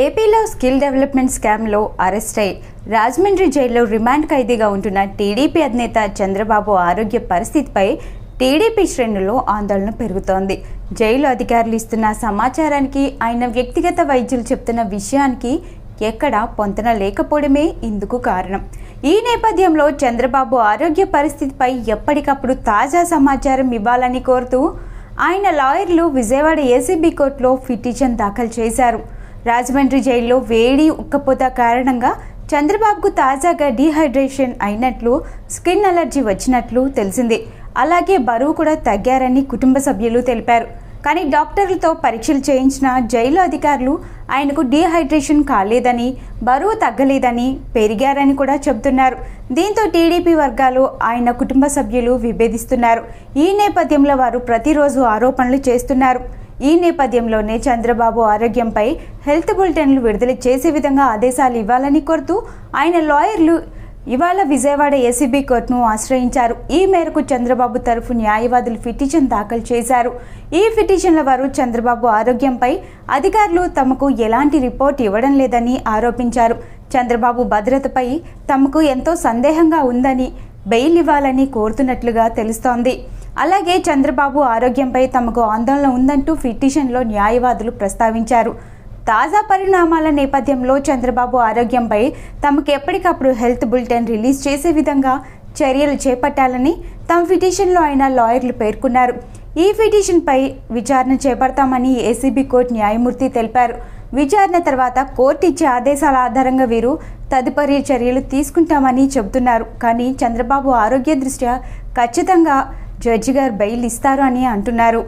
ఏపీలో skill development స్కామ్లో arrest అయి రాజమండ్రి జైల్లో రిమాండ్ ఖైదీగా ఉంటున్న టీడీపీ అధినేత చంద్రబాబు ఆరోగ్య పరిస్థితిపై టీడీపీ శ్రేణుల్లో ఆందోళన పెరుగుతోంది. జైలు అధికారులు ఇస్తున్న సమాచారానికి ఆయన వ్యక్తిగత వైద్యులు చెప్తున్న విషయానికి ఎక్కడ పొంతన లేకపోవడమే ఇందుకు కారణం. ఈ నేపథ్యంలో చంద్రబాబు ఆరోగ్య పరిస్థితిపై ఎప్పటికప్పుడు తాజా సమాచారం ఇవ్వాలని కోరుతూ ఆయన లాయర్లు విజయవాడ ఏసీబీ కోర్టులో పిటిషన్ దాఖలు చేశారు. రాజమండ్రి జైల్లో వేడి ఉక్కపోత కారణంగా చంద్రబాబుకు తాజాగా డీహైడ్రేషన్ అయినట్లు స్కిన్ అలర్జీ వచ్చినట్లు తెలిసింది. అలాగే బరువు కూడా తగ్గారని కుటుంబ సభ్యులు తెలిపారు. కానీ డాక్టర్లతో పరీక్షలు చేయించిన జైలు అధికారులు ఆయనకు డీహైడ్రేషన్ కాలేదని బరువు తగ్గలేదని పెరిగారని కూడా చెబుతున్నారు. దీంతో టీడీపీ వర్గాలు ఆయన కుటుంబ సభ్యులు విభేదిస్తున్నారు. ఈ నేపథ్యంలో వారు ప్రతిరోజు ఆరోపణలు చేస్తున్నారు. ఈ నేపథ్యంలోనే చంద్రబాబు ఆరోగ్యంపై హెల్త్ బులెటిన్లు విడుదల చేసే విధంగా ఆదేశాలు ఇవ్వాలని కోరుతూ ఆయన లాయర్లు ఇవాళ విజయవాడ ఏసీబీ కోర్టును ఆశ్రయించారు. ఈ మేరకు చంద్రబాబు తరఫు న్యాయవాదులు పిటిషన్ దాఖలు చేశారు. ఈ పిటిషన్ల వారు చంద్రబాబు ఆరోగ్యంపై అధికారులు తమకు ఎలాంటి రిపోర్ట్ ఇవ్వడం లేదని ఆరోపించారు. చంద్రబాబు భద్రతపై తమకు ఎంతో సందేహంగా ఉందని బెయిల్ ఇవ్వాలని కోరుతున్నట్లుగా తెలుస్తోంది. అలాగే చంద్రబాబు ఆరోగ్యంపై తమకు ఆందోళన ఉందంటూ పిటిషన్లో న్యాయవాదులు ప్రస్తావించారు. తాజా పరిణామాల నేపథ్యంలో చంద్రబాబు ఆరోగ్యంపై తమకు ఎప్పటికప్పుడు హెల్త్ బులెటిన్ రిలీజ్ చేసే విధంగా చర్యలు చేపట్టాలని తమ పిటిషన్లో ఆయన లాయర్లు పేర్కొన్నారు. ఈ పిటిషన్పై విచారణ చేపడతామని ఏసీబీ కోర్టు న్యాయమూర్తి తెలిపారు. విచారణ తర్వాత కోర్టు ఇచ్చే ఆదేశాల ఆధారంగా వీరు తదుపరి చర్యలు తీసుకుంటామని చెబుతున్నారు. కానీ చంద్రబాబు ఆరోగ్య దృష్ట్యా ఖచ్చితంగా జడ్జి గారు బెయిల్ ఇస్తారు అని అంటున్నారు.